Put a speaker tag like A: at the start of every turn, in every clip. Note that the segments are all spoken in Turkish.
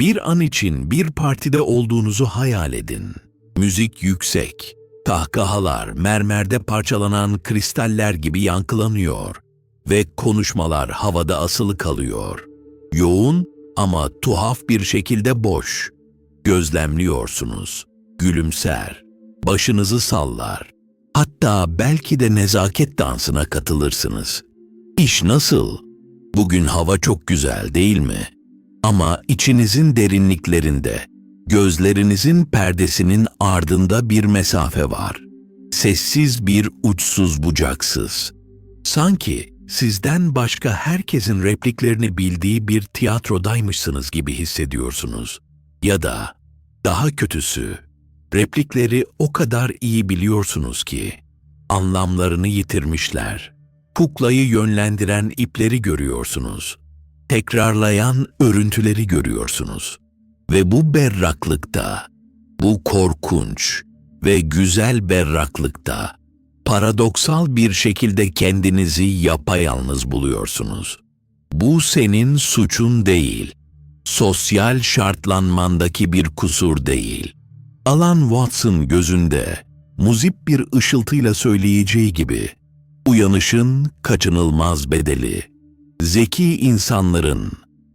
A: Bir an için bir partide olduğunuzu hayal edin. Müzik yüksek, kahkahalar mermerde parçalanan kristaller gibi yankılanıyor ve konuşmalar havada asılı kalıyor. Yoğun ama tuhaf bir şekilde boş. Gözlemliyorsunuz, gülümser, başınızı sallar. Hatta belki de nezaket dansına katılırsınız. İş nasıl? Bugün hava çok güzel değil mi? Ama içinizin derinliklerinde, gözlerinizin perdesinin ardında bir mesafe var. Sessiz bir uçsuz bucaksız. Sanki sizden başka herkesin repliklerini bildiği bir tiyatrodaymışsınız gibi hissediyorsunuz. Ya da daha kötüsü, replikleri o kadar iyi biliyorsunuz ki anlamlarını yitirmişler. Kuklayı yönlendiren ipleri görüyorsunuz. Tekrarlayan örüntüleri görüyorsunuz. Ve bu berraklıkta, bu korkunç ve güzel berraklıkta paradoksal bir şekilde kendinizi yapayalnız buluyorsunuz. Bu senin suçun değil, sosyal şartlanmandaki bir kusur değil. Alan Watson gözünde muzip bir ışıltıyla söyleyeceği gibi, uyanışın kaçınılmaz bedeli. Zeki insanların,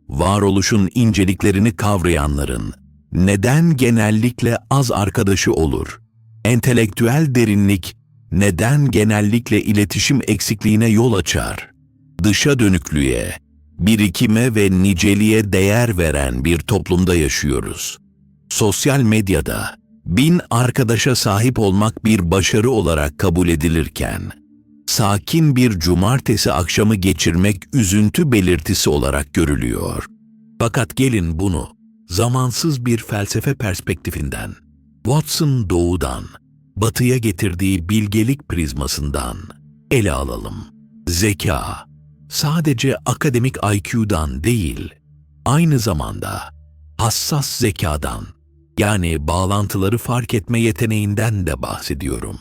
A: varoluşun inceliklerini kavrayanların, neden genellikle az arkadaşı olur? Entelektüel derinlik neden genellikle iletişim eksikliğine yol açar? Dışa dönüklüğe, birikime ve niceliğe değer veren bir toplumda yaşıyoruz. Sosyal medyada bin arkadaşa sahip olmak bir başarı olarak kabul edilirken, sakin bir cumartesi akşamı geçirmek üzüntü belirtisi olarak görülüyor. Fakat gelin bunu zamansız bir felsefe perspektifinden, Watson doğudan, batıya getirdiği bilgelik prizmasından ele alalım. Zeka, sadece akademik IQ'dan değil, aynı zamanda hassas zekadan, yani bağlantıları fark etme yeteneğinden de bahsediyorum.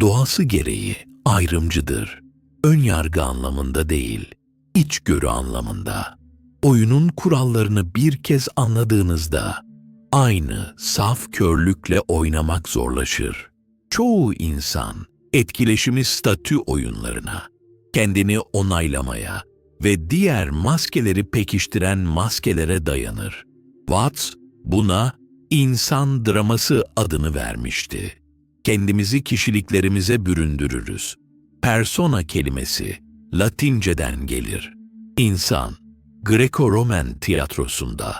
A: Doğası gereği ayrımcıdır. Ön yargı anlamında değil, içgörü anlamında. Oyunun kurallarını bir kez anladığınızda aynı saf körlükle oynamak zorlaşır. Çoğu insan etkileşimi statü oyunlarına, kendini onaylamaya ve diğer maskeleri pekiştiren maskelere dayanır. Watts buna insan draması adını vermişti. Kendimizi kişiliklerimize büründürürüz. Persona kelimesi Latinceden gelir. İnsan, Greco-Roman tiyatrosunda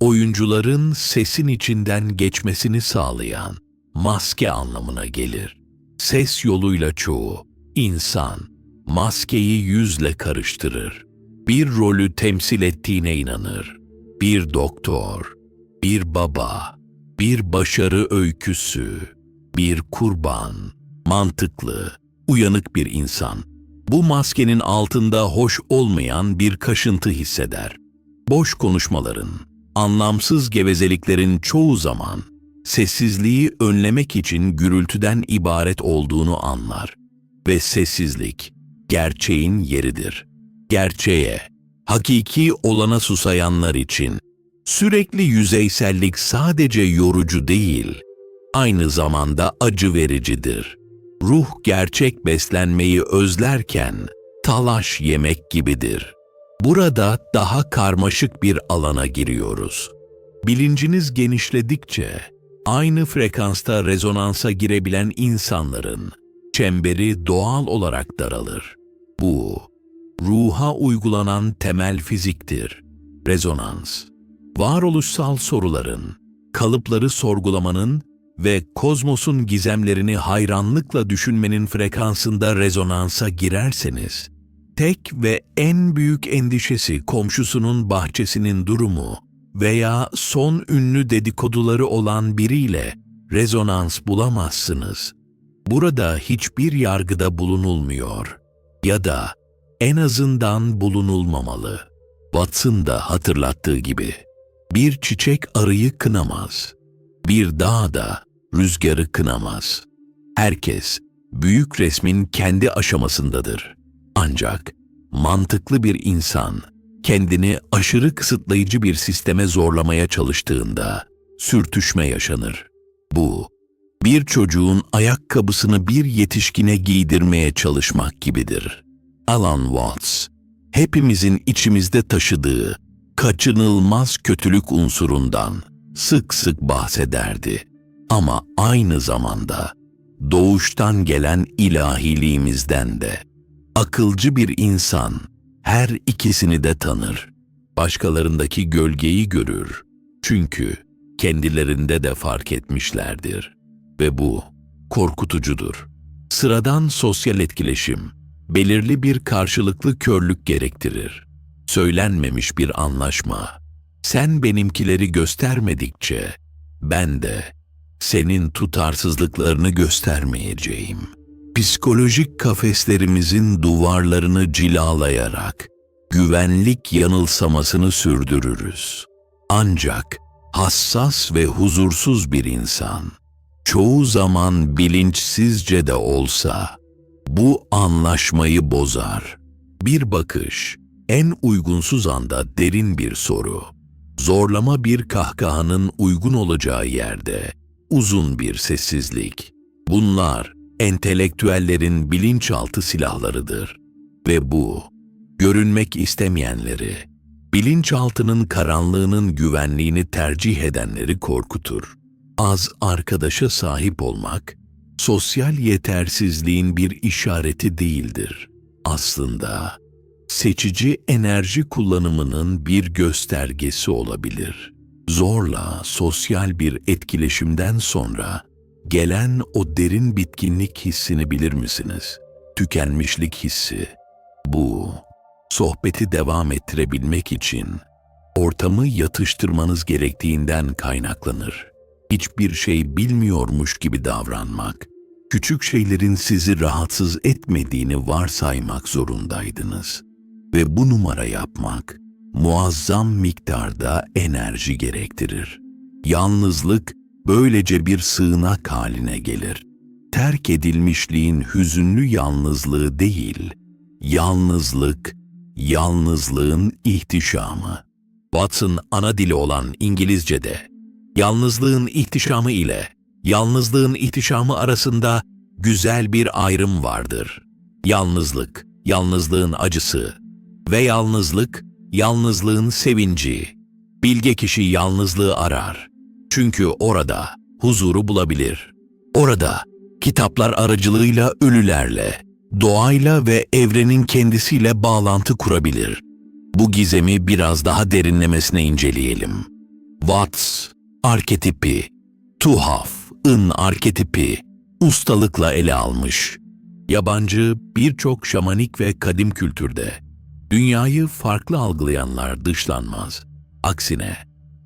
A: oyuncuların sesin içinden geçmesini sağlayan maske anlamına gelir. Ses yoluyla çoğu insan maskeyi yüzle karıştırır. Bir rolü temsil ettiğine inanır. Bir doktor, bir baba, bir başarı öyküsü, bir kurban, mantıklı, uyanık bir insan. Bu maskenin altında hoş olmayan bir kaşıntı hisseder. Boş konuşmaların, anlamsız gevezeliklerin çoğu zaman sessizliği önlemek için gürültüden ibaret olduğunu anlar. Ve sessizlik, gerçeğin yeridir. Gerçeğe, hakiki olana susayanlar için sürekli yüzeysellik sadece yorucu değil, aynı zamanda acı vericidir. Ruh gerçek beslenmeyi özlerken talaş yemek gibidir. Burada daha karmaşık bir alana giriyoruz. Bilinciniz genişledikçe aynı frekansta rezonansa girebilen insanların çemberi doğal olarak daralır. Bu, ruha uygulanan temel fiziktir. Rezonans, varoluşsal soruların, kalıpları sorgulamanın ve kozmosun gizemlerini hayranlıkla düşünmenin frekansında rezonansa girerseniz, tek ve en büyük endişesi komşusunun bahçesinin durumu veya son ünlü dedikoduları olan biriyle rezonans bulamazsınız. Burada hiçbir yargıda bulunulmuyor ya da en azından bulunulmamalı. Watson da hatırlattığı gibi bir çiçek arıyı kınamaz. Bir dağ da rüzgarı kınamaz. Herkes büyük resmin kendi aşamasındadır. Ancak mantıklı bir insan kendini aşırı kısıtlayıcı bir sisteme zorlamaya çalıştığında sürtüşme yaşanır. Bu, bir çocuğun ayakkabısını bir yetişkine giydirmeye çalışmak gibidir. Alan Watts, hepimizin içimizde taşıdığı kaçınılmaz kötülük unsurundan sık sık bahsederdi. Ama aynı zamanda doğuştan gelen ilahiliğimizden de. Akılcı bir insan her ikisini de tanır. Başkalarındaki gölgeyi görür. Çünkü kendilerinde de fark etmişlerdir. Ve bu korkutucudur. Sıradan sosyal etkileşim belirli bir karşılıklı körlük gerektirir. Söylenmemiş bir anlaşma. Sen benimkileri göstermedikçe ben de senin tutarsızlıklarını göstermeyeceğim. Psikolojik kafeslerimizin duvarlarını cilalayarak güvenlik yanılsamasını sürdürürüz. Ancak hassas ve huzursuz bir insan çoğu zaman bilinçsizce de olsa bu anlaşmayı bozar. Bir bakış, en uygunsuz anda derin bir soru. Zorlama bir kahkahanın uygun olacağı yerde uzun bir sessizlik. Bunlar entelektüellerin bilinçaltı silahlarıdır. Ve bu, görünmek istemeyenleri, bilinçaltının karanlığının güvenliğini tercih edenleri korkutur. Az arkadaşa sahip olmak, sosyal yetersizliğin bir işareti değildir. Aslında seçici enerji kullanımının bir göstergesi olabilir. Zorla sosyal bir etkileşimden sonra gelen o derin bitkinlik hissini bilir misiniz? Tükenmişlik hissi. Bu, sohbeti devam ettirebilmek için ortamı yatıştırmanız gerektiğinden kaynaklanır. Hiçbir şey bilmiyormuş gibi davranmak, küçük şeylerin sizi rahatsız etmediğini varsaymak zorundaydınız. Ve bu numara yapmak muazzam miktarda enerji gerektirir. Yalnızlık böylece bir sığınak haline gelir. Terk edilmişliğin hüzünlü yalnızlığı değil, yalnızlık, yalnızlığın ihtişamı. Watson ana dili olan İngilizce'de, yalnızlığın ihtişamı ile yalnızlığın ihtişamı arasında güzel bir ayrım vardır. Yalnızlık, yalnızlığın acısı ve yalnızlık, yalnızlığın sevinci. Bilge kişi yalnızlığı arar. Çünkü orada huzuru bulabilir. Orada kitaplar aracılığıyla ölülerle, doğayla ve evrenin kendisiyle bağlantı kurabilir. Bu gizemi biraz daha derinlemesine inceleyelim. Watts, arketipi, tuhaf, ın arketipi, ustalıkla ele almış. Yabancı birçok şamanik ve kadim kültürde dünyayı farklı algılayanlar dışlanmaz. Aksine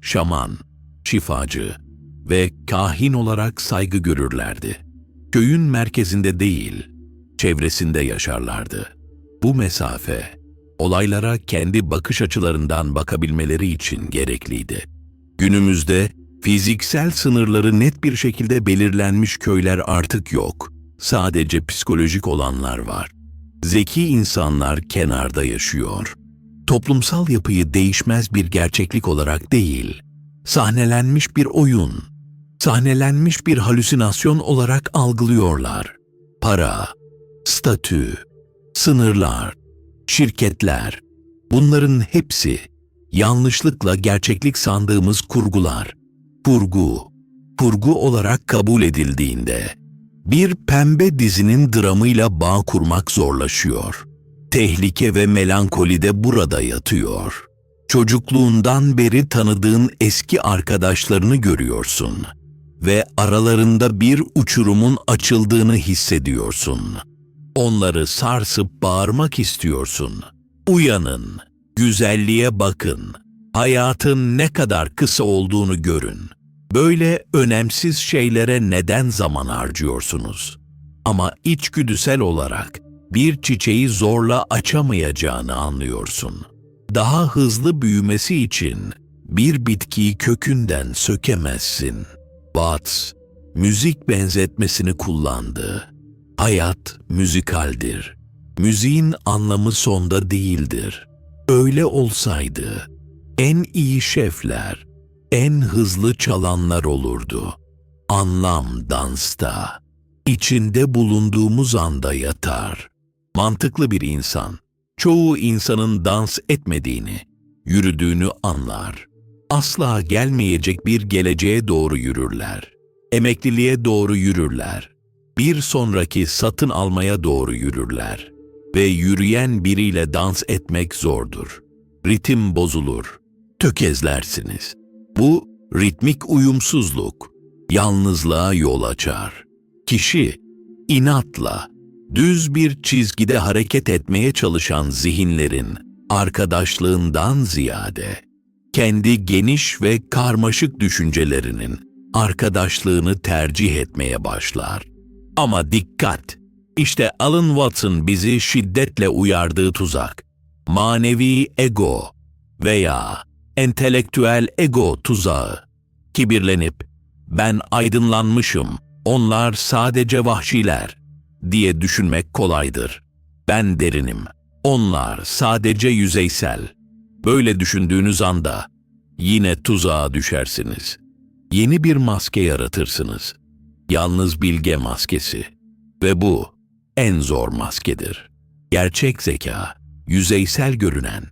A: şaman, şifacı ve kahin olarak saygı görürlerdi. Köyün merkezinde değil, çevresinde yaşarlardı. Bu mesafe, olaylara kendi bakış açılarından bakabilmeleri için gerekliydi. Günümüzde fiziksel sınırları net bir şekilde belirlenmiş köyler artık yok. Sadece psikolojik olanlar var. Zeki insanlar kenarda yaşıyor. Toplumsal yapıyı değişmez bir gerçeklik olarak değil, sahnelenmiş bir oyun, sahnelenmiş bir halüsinasyon olarak algılıyorlar. Para, statü, sınırlar, şirketler, bunların hepsi yanlışlıkla gerçeklik sandığımız kurgular. Kurgu, kurgu olarak kabul edildiğinde bir pembe dizinin dramıyla bağ kurmak zorlaşıyor. Tehlike ve melankoli de burada yatıyor. Çocukluğundan beri tanıdığın eski arkadaşlarını görüyorsun ve aralarında bir uçurumun açıldığını hissediyorsun. Onları sarsıp bağırmak istiyorsun. Uyanın, güzelliğe bakın, hayatın ne kadar kısa olduğunu görün. Böyle önemsiz şeylere neden zaman harcıyorsunuz? Ama içgüdüsel olarak bir çiçeği zorla açamayacağını anlıyorsun. Daha hızlı büyümesi için bir bitkiyi kökünden sökemezsin. Watts, müzik benzetmesini kullandı. Hayat müzikaldir. Müziğin anlamı sonda değildir. Öyle olsaydı en iyi şefler, en hızlı çalanlar olurdu. Anlam dansta, içinde bulunduğumuz anda yatar. Mantıklı bir insan, çoğu insanın dans etmediğini, yürüdüğünü anlar. Asla gelmeyecek bir geleceğe doğru yürürler. Emekliliğe doğru yürürler. Bir sonraki satın almaya doğru yürürler. Ve yürüyen biriyle dans etmek zordur. Ritim bozulur. Tökezlersiniz. Bu ritmik uyumsuzluk yalnızlığa yol açar. Kişi inatla düz bir çizgide hareket etmeye çalışan zihinlerin arkadaşlığından ziyade kendi geniş ve karmaşık düşüncelerinin arkadaşlığını tercih etmeye başlar. Ama dikkat! İşte Alan Watson bizi şiddetle uyardığı tuzak. Manevi ego veya entelektüel ego tuzağı. Kibirlenip ben aydınlanmışım, onlar sadece vahşiler diye düşünmek kolaydır. Ben derinim, onlar sadece yüzeysel. Böyle düşündüğünüz anda yine tuzağa düşersiniz. Yeni bir maske yaratırsınız. Yalnız bilge maskesi. Ve bu en zor maskedir. Gerçek zeka, yüzeysel görünen,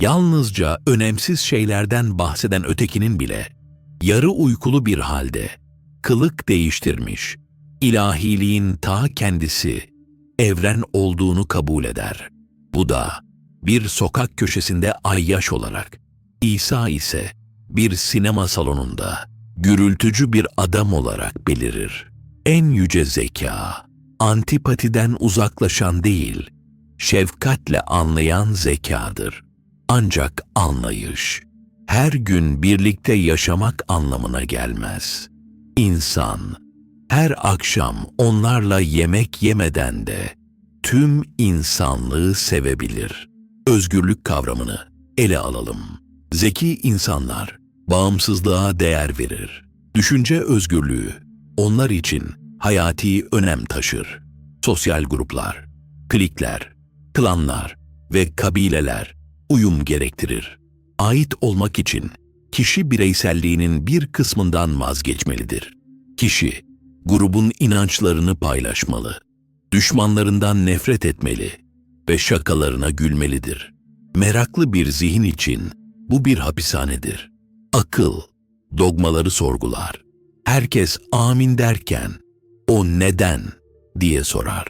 A: yalnızca önemsiz şeylerden bahseden ötekinin bile yarı uykulu bir halde kılık değiştirmiş, ilahiliğin ta kendisi, evren olduğunu kabul eder. Bu da bir sokak köşesinde ayyaş olarak, İsa ise bir sinema salonunda gürültücü bir adam olarak belirir. En yüce zeka, antipatiden uzaklaşan değil, şefkatle anlayan zekadır. Ancak anlayış, her gün birlikte yaşamak anlamına gelmez. İnsan, her akşam onlarla yemek yemeden de tüm insanlığı sevebilir. Özgürlük kavramını ele alalım. Zeki insanlar bağımsızlığa değer verir. Düşünce özgürlüğü onlar için hayati önem taşır. Sosyal gruplar, klikler, klanlar ve kabileler uyum gerektirir. Ait olmak için kişi bireyselliğinin bir kısmından vazgeçmelidir. Kişi grubun inançlarını paylaşmalı, düşmanlarından nefret etmeli ve şakalarına gülmelidir. Meraklı bir zihin için bu bir hapishanedir. Akıl, dogmaları sorgular. Herkes amin derken o neden diye sorar.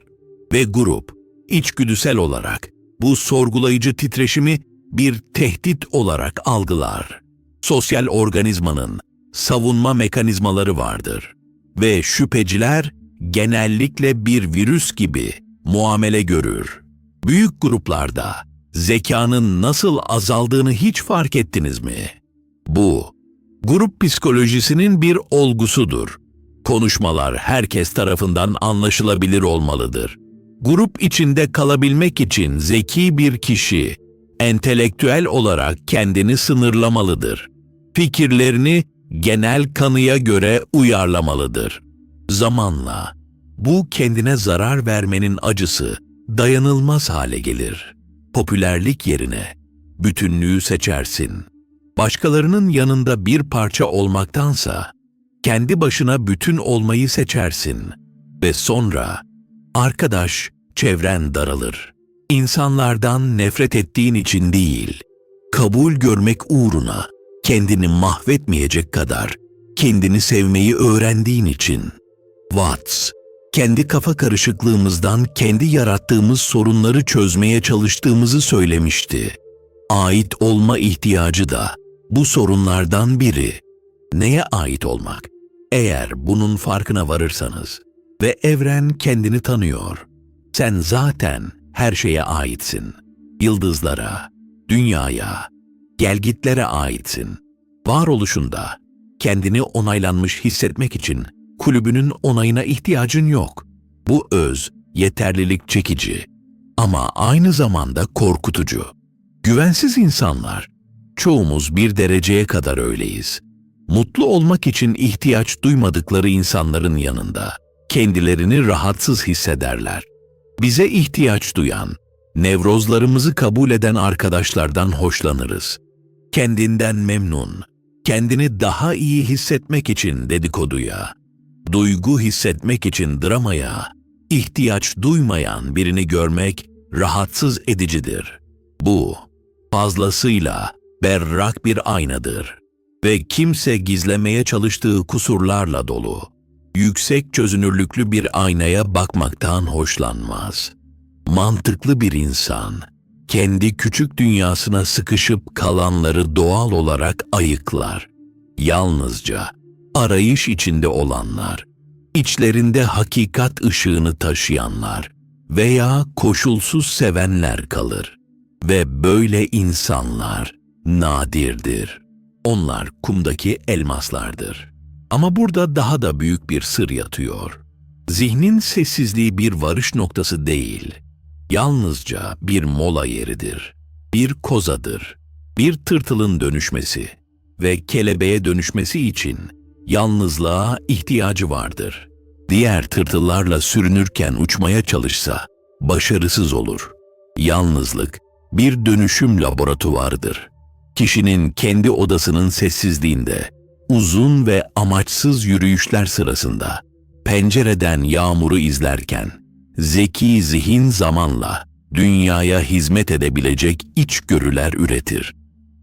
A: Ve grup içgüdüsel olarak bu sorgulayıcı titreşimi bir tehdit olarak algılar. Sosyal organizmanın savunma mekanizmaları vardır ve şüpheciler genellikle bir virüs gibi muamele görür. Büyük gruplarda zekanın nasıl azaldığını hiç fark ettiniz mi? Bu, grup psikolojisinin bir olgusudur. Konuşmalar herkes tarafından anlaşılabilir olmalıdır. Grup içinde kalabilmek için zeki bir kişi, entelektüel olarak kendini sınırlamalıdır. Fikirlerini genel kanıya göre uyarlamalıdır. Zamanla bu kendine zarar vermenin acısı dayanılmaz hale gelir. Popülerlik yerine bütünlüğü seçersin. Başkalarının yanında bir parça olmaktansa kendi başına bütün olmayı seçersin ve sonra arkadaş çevren daralır. İnsanlardan nefret ettiğin için değil, kabul görmek uğruna kendini mahvetmeyecek kadar kendini sevmeyi öğrendiğin için. Watts, kendi kafa karışıklığımızdan kendi yarattığımız sorunları çözmeye çalıştığımızı söylemişti. Ait olma ihtiyacı da bu sorunlardan biri. Neye ait olmak? Eğer bunun farkına varırsanız ve evren kendini tanıyor. Sen zaten her şeye aitsin. Yıldızlara, dünyaya, gelgitlere aitsin. Varoluşunda kendini onaylanmış hissetmek için kulübünün onayına ihtiyacın yok. Bu öz, yeterlilik çekici ama aynı zamanda korkutucu. Güvensiz insanlar, çoğumuz bir dereceye kadar öyleyiz. Mutlu olmak için ihtiyaç duymadıkları insanların yanında kendilerini rahatsız hissederler. Bize ihtiyaç duyan, Nevrozlarımızı kabul eden arkadaşlardan hoşlanırız. Kendinden memnun, kendini daha iyi hissetmek için dedikoduya, duygu hissetmek için dramaya, ihtiyaç duymayan birini görmek rahatsız edicidir. Bu, fazlasıyla berrak bir aynadır ve kimse gizlemeye çalıştığı kusurlarla dolu. Yüksek çözünürlüklü bir aynaya bakmaktan hoşlanmaz. Mantıklı bir insan, kendi küçük dünyasına sıkışıp kalanları doğal olarak ayıklar. Yalnızca arayış içinde olanlar, içlerinde hakikat ışığını taşıyanlar veya koşulsuz sevenler kalır. Ve böyle insanlar nadirdir. Onlar kumdaki elmaslardır. Ama burada daha da büyük bir sır yatıyor. Zihnin sessizliği bir varış noktası değil, yalnızca bir mola yeridir. Bir kozadır, bir tırtılın dönüşmesi ve kelebeğe dönüşmesi için yalnızlığa ihtiyacı vardır. Diğer tırtıllarla sürünürken uçmaya çalışsa başarısız olur. Yalnızlık bir dönüşüm laboratuvarıdır. Kişinin kendi odasının sessizliğinde, uzun ve amaçsız yürüyüşler sırasında, pencereden yağmuru izlerken, zeki zihin zamanla dünyaya hizmet edebilecek içgörüler üretir.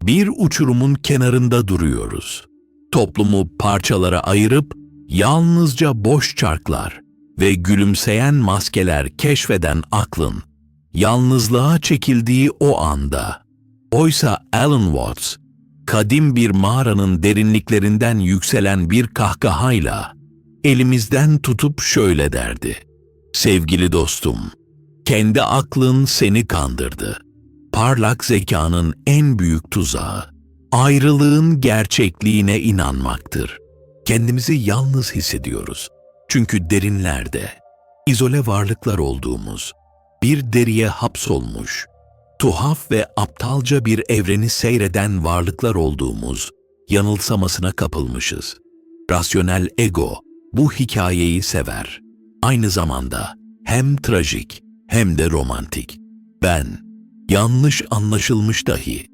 A: Bir uçurumun kenarında duruyoruz. Toplumu parçalara ayırıp yalnızca boş çarklar ve gülümseyen maskeler keşfeden aklın yalnızlığa çekildiği o anda. Oysa Alan Watts, kadim bir mağaranın derinliklerinden yükselen bir kahkahayla elimizden tutup şöyle derdi. Sevgili dostum, kendi aklın seni kandırdı. Parlak zekanın en büyük tuzağı, ayrılığın gerçekliğine inanmaktır. Kendimizi yalnız hissediyoruz. Çünkü derinlerde, izole varlıklar olduğumuz, bir deriye hapsolmuş, tuhaf ve aptalca bir evreni seyreden varlıklar olduğumuz yanılsamasına kapılmışız. Rasyonel ego bu hikayeyi sever. Aynı zamanda hem trajik hem de romantik. Ben, yanlış anlaşılmış dahi,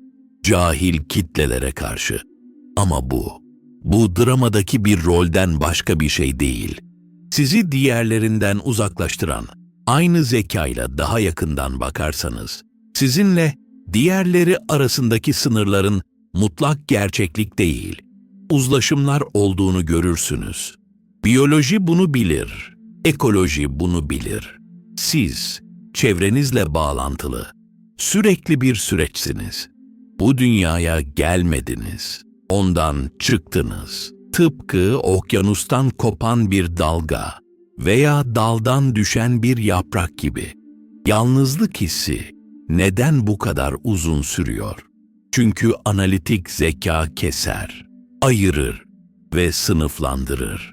A: cahil kitlelere karşı. Ama bu, bu dramadaki bir rolden başka bir şey değil. Sizi diğerlerinden uzaklaştıran, aynı zekayla daha yakından bakarsanız, sizinle diğerleri arasındaki sınırların mutlak gerçeklik değil, uzlaşımlar olduğunu görürsünüz. Biyoloji bunu bilir, ekoloji bunu bilir. Siz, çevrenizle bağlantılı, sürekli bir süreçsiniz. Bu dünyaya gelmediniz, ondan çıktınız. Tıpkı okyanustan kopan bir dalga veya daldan düşen bir yaprak gibi. Yalnızlık hissi neden bu kadar uzun sürüyor? Çünkü analitik zeka keser, ayırır ve sınıflandırır.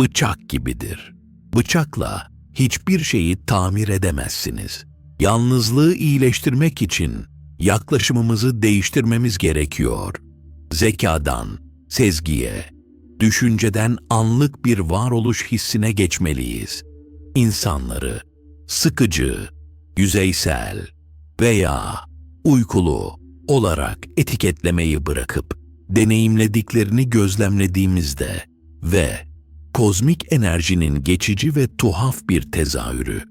A: Bıçak gibidir. Bıçakla hiçbir şeyi tamir edemezsiniz. Yalnızlığı iyileştirmek için yaklaşımımızı değiştirmemiz gerekiyor. Zekadan, sezgiye, düşünceden anlık bir varoluş hissine geçmeliyiz. İnsanları sıkıcı, yüzeysel veya uykulu olarak etiketlemeyi bırakıp deneyimlediklerini gözlemlediğimizde ve kozmik enerjinin geçici ve tuhaf bir tezahürü,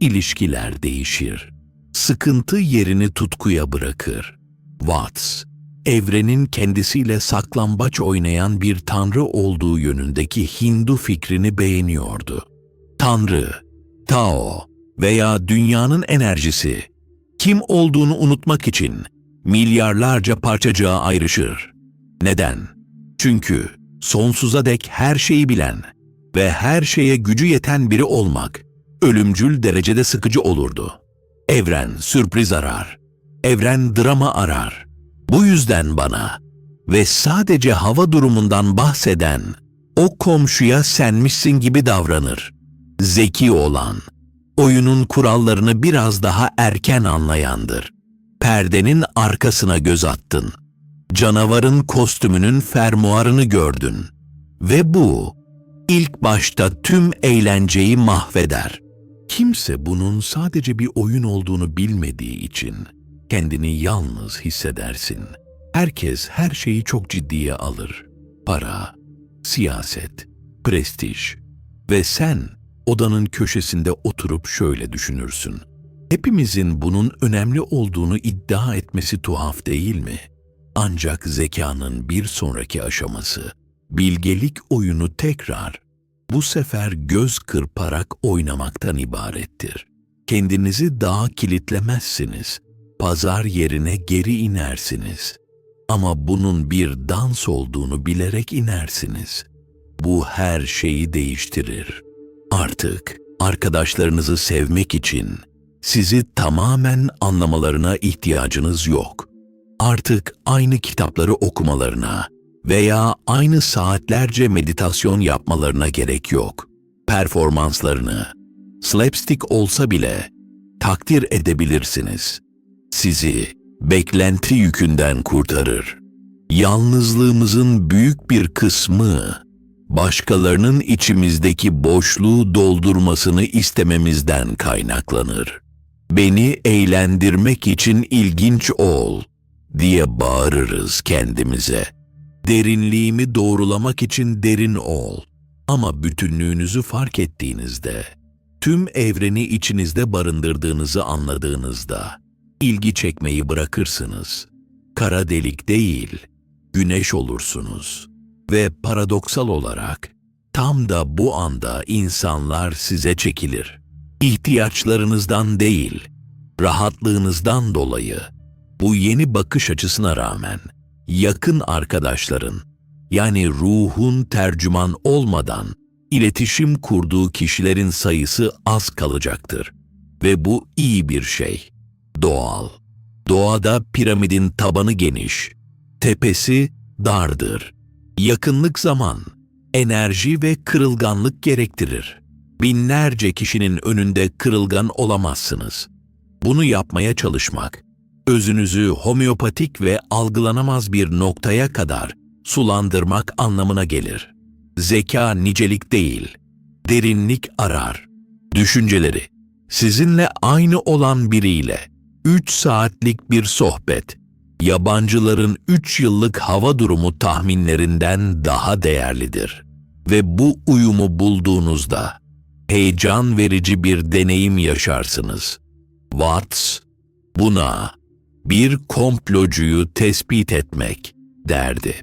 A: ilişkiler değişir. Sıkıntı yerini tutkuya bırakır. Watts, evrenin kendisiyle saklambaç oynayan bir tanrı olduğu yönündeki Hindu fikrini beğeniyordu. Tanrı, Tao veya dünyanın enerjisi, kim olduğunu unutmak için milyarlarca parçacığa ayrışır. Neden? Çünkü sonsuza dek her şeyi bilen ve her şeye gücü yeten biri olmak ölümcül derecede sıkıcı olurdu. Evren sürpriz arar. Evren drama arar. Bu yüzden bana ve sadece hava durumundan bahseden o komşuya senmişsin gibi davranır. Zeki olan, oyunun kurallarını biraz daha erken anlayandır. Perdenin arkasına göz attın. Canavarın kostümünün fermuarını gördün. Ve bu ilk başta tüm eğlenceyi mahveder. Kimse bunun sadece bir oyun olduğunu bilmediği için kendini yalnız hissedersin. Herkes her şeyi çok ciddiye alır. Para, siyaset, prestij ve sen odanın köşesinde oturup şöyle düşünürsün. Hepimizin bunun önemli olduğunu iddia etmesi tuhaf değil mi? Ancak zekanın bir sonraki aşaması, bilgelik oyunu tekrar, bu sefer göz kırparak oynamaktan ibarettir. Kendinizi dağa kilitlemezsiniz, pazar yerine geri inersiniz. Ama bunun bir dans olduğunu bilerek inersiniz. Bu her şeyi değiştirir. Artık arkadaşlarınızı sevmek için sizi tamamen anlamalarına ihtiyacınız yok. Artık aynı kitapları okumalarına veya aynı saatlerce meditasyon yapmalarına gerek yok. Performanslarını, slapstick olsa bile takdir edebilirsiniz. Sizi beklenti yükünden kurtarır. Yalnızlığımızın büyük bir kısmı başkalarının içimizdeki boşluğu doldurmasını istememizden kaynaklanır. Beni eğlendirmek için ilginç ol diye bağırırız kendimize. Derinliğimi doğrulamak için derin ol. Ama bütünlüğünüzü fark ettiğinizde, tüm evreni içinizde barındırdığınızı anladığınızda, ilgi çekmeyi bırakırsınız. Kara delik değil, güneş olursunuz. Ve paradoksal olarak, tam da bu anda insanlar size çekilir. İhtiyaçlarınızdan değil, rahatlığınızdan dolayı, bu yeni bakış açısına rağmen, yakın arkadaşların, yani ruhun tercüman olmadan iletişim kurduğu kişilerin sayısı az kalacaktır. Ve bu iyi bir şey. Doğal. Doğada piramidin tabanı geniş, tepesi dardır. Yakınlık zaman, enerji ve kırılganlık gerektirir. Binlerce kişinin önünde kırılgan olamazsınız. Bunu yapmaya çalışmak, özünüzü homeopatik ve algılanamaz bir noktaya kadar sulandırmak anlamına gelir. Zeka nicelik değil, derinlik arar. Düşünceleri, sizinle aynı olan biriyle 3 saatlik bir sohbet, yabancıların 3 yıllık hava durumu tahminlerinden daha değerlidir. Ve bu uyumu bulduğunuzda heyecan verici bir deneyim yaşarsınız. Watts buna bir komplocuyu tespit etmek derdi.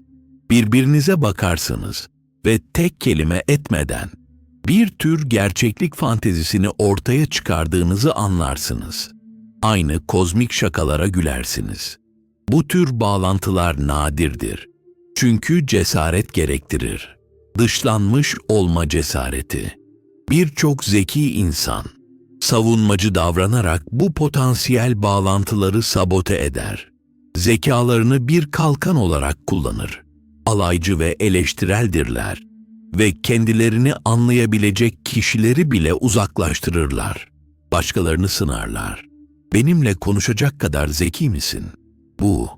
A: Birbirinize bakarsınız ve tek kelime etmeden bir tür gerçeklik fantezisini ortaya çıkardığınızı anlarsınız. Aynı kozmik şakalara gülersiniz. Bu tür bağlantılar nadirdir. Çünkü cesaret gerektirir. Dışlanmış olma cesareti. Birçok zeki insan savunmacı davranarak bu potansiyel bağlantıları sabote eder. Zekalarını bir kalkan olarak kullanır. Alaycı ve eleştireldirler ve kendilerini anlayabilecek kişileri bile uzaklaştırırlar. Başkalarını sınarlar. Benimle konuşacak kadar zeki misin? Bu,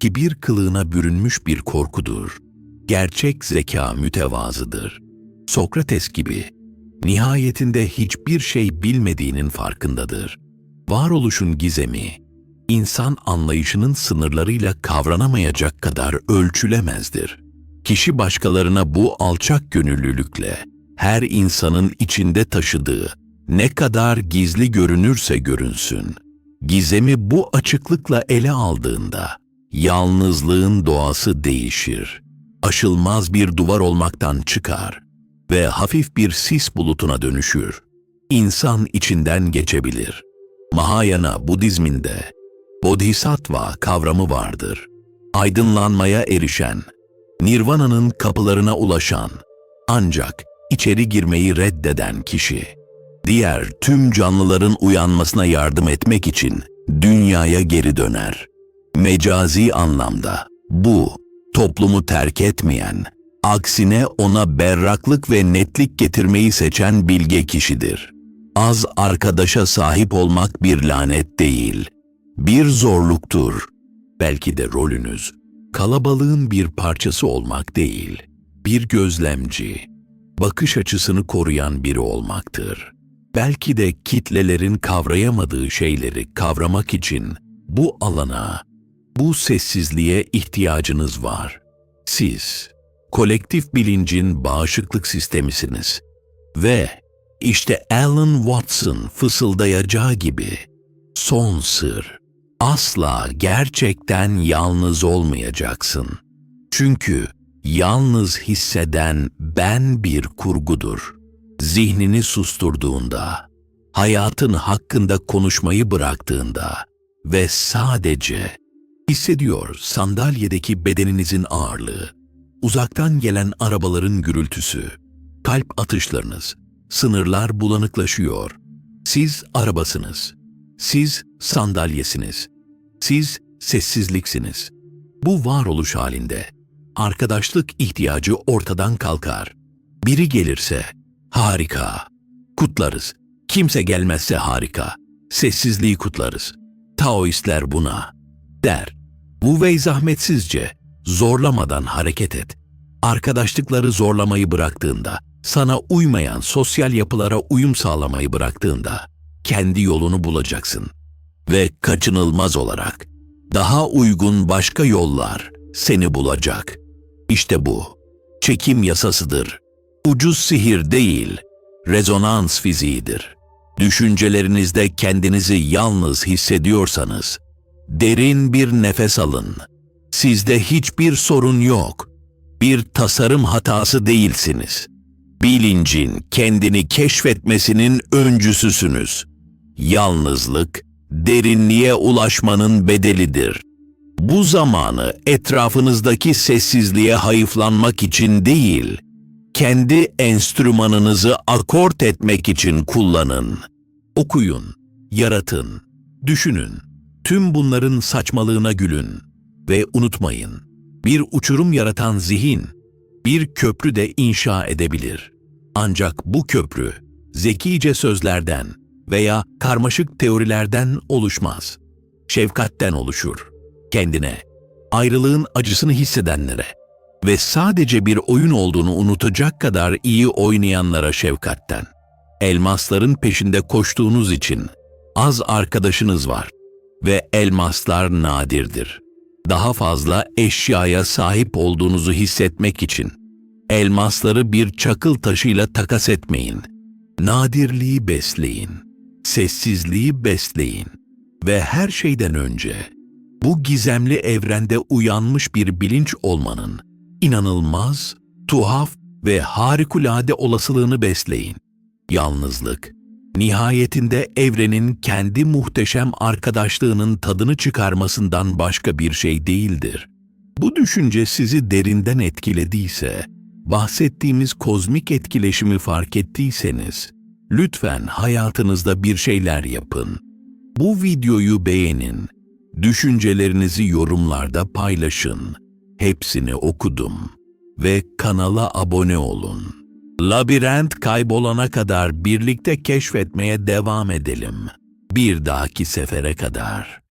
A: kibir kılığına bürünmüş bir korkudur. Gerçek zeka mütevazıdır. Sokrates gibi nihayetinde hiçbir şey bilmediğinin farkındadır. Varoluşun gizemi, insan anlayışının sınırlarıyla kavranamayacak kadar ölçülemezdir. Kişi başkalarına bu alçak gönüllülükle, her insanın içinde taşıdığı, ne kadar gizli görünürse görünsün, gizemi bu açıklıkla ele aldığında, yalnızlığın doğası değişir. Aşılmaz bir duvar olmaktan çıkar ve hafif bir sis bulutuna dönüşür. İnsan içinden geçebilir. Mahayana Budizminde Bodhisattva kavramı vardır. Aydınlanmaya erişen, Nirvana'nın kapılarına ulaşan, ancak içeri girmeyi reddeden kişi. Diğer tüm canlıların uyanmasına yardım etmek için dünyaya geri döner. Mecazi anlamda bu toplumu terk etmeyen, aksine ona berraklık ve netlik getirmeyi seçen bilge kişidir. Az arkadaşa sahip olmak bir lanet değil, bir zorluktur. Belki de rolünüz kalabalığın bir parçası olmak değil, bir gözlemci, bakış açısını koruyan biri olmaktır. Belki de kitlelerin kavrayamadığı şeyleri kavramak için bu alana, bu sessizliğe ihtiyacınız var. Siz, kolektif bilincin bağışıklık sistemisiniz. Ve işte Alan Watson fısıldayacağı gibi son sır. Asla gerçekten yalnız olmayacaksın. Çünkü yalnız hisseden ben bir kurgudur. Zihnini susturduğunda, hayatın hakkında konuşmayı bıraktığında ve sadece hissediyor sandalyedeki bedeninizin ağırlığı, uzaktan gelen arabaların gürültüsü, kalp atışlarınız, sınırlar bulanıklaşıyor. Siz arabasınız. Siz sandalyesiniz. Siz sessizliksiniz. Bu varoluş halinde arkadaşlık ihtiyacı ortadan kalkar. Biri gelirse harika. Kutlarız. Kimse gelmezse harika. Sessizliği kutlarız. Taoistler buna der. Bu ve zahmetsizce, zorlamadan hareket et. Arkadaşlıkları zorlamayı bıraktığında, sana uymayan sosyal yapılara uyum sağlamayı bıraktığında, kendi yolunu bulacaksın. Ve kaçınılmaz olarak, daha uygun başka yollar seni bulacak. İşte bu, çekim yasasıdır. Ucuz sihir değil, rezonans fiziğidir. Düşüncelerinizde kendinizi yalnız hissediyorsanız, derin bir nefes alın. Sizde hiçbir sorun yok. Bir tasarım hatası değilsiniz. Bilincin kendini keşfetmesinin öncüsüsünüz. Yalnızlık, derinliğe ulaşmanın bedelidir. Bu zamanı etrafınızdaki sessizliğe hayıflanmak için değil, kendi enstrümanınızı akort etmek için kullanın. Okuyun, yaratın, düşünün. Tüm bunların saçmalığına gülün ve unutmayın. Bir uçurum yaratan zihin bir köprü de inşa edebilir. Ancak bu köprü zekice sözlerden veya karmaşık teorilerden oluşmaz. Şefkatten oluşur. Kendine, ayrılığın acısını hissedenlere ve sadece bir oyun olduğunu unutacak kadar iyi oynayanlara şefkatten. Elmasların peşinde koştuğunuz için az arkadaşınız var ve elmaslar nadirdir. Daha fazla eşyaya sahip olduğunuzu hissetmek için elmasları bir çakıl taşıyla takas etmeyin. Nadirliği besleyin, sessizliği besleyin ve her şeyden önce bu gizemli evrende uyanmış bir bilinç olmanın inanılmaz, tuhaf ve harikulade olasılığını besleyin. Yalnızlık, nihayetinde evrenin kendi muhteşem arkadaşlığının tadını çıkarmasından başka bir şey değildir. Bu düşünce sizi derinden etkilediyse, bahsettiğimiz kozmik etkileşimi fark ettiyseniz, lütfen hayatınızda bir şeyler yapın. Bu videoyu beğenin, düşüncelerinizi yorumlarda paylaşın. Hepsini okudum ve kanala abone olun. Labirent kaybolana kadar birlikte keşfetmeye devam edelim. Bir dahaki sefere kadar.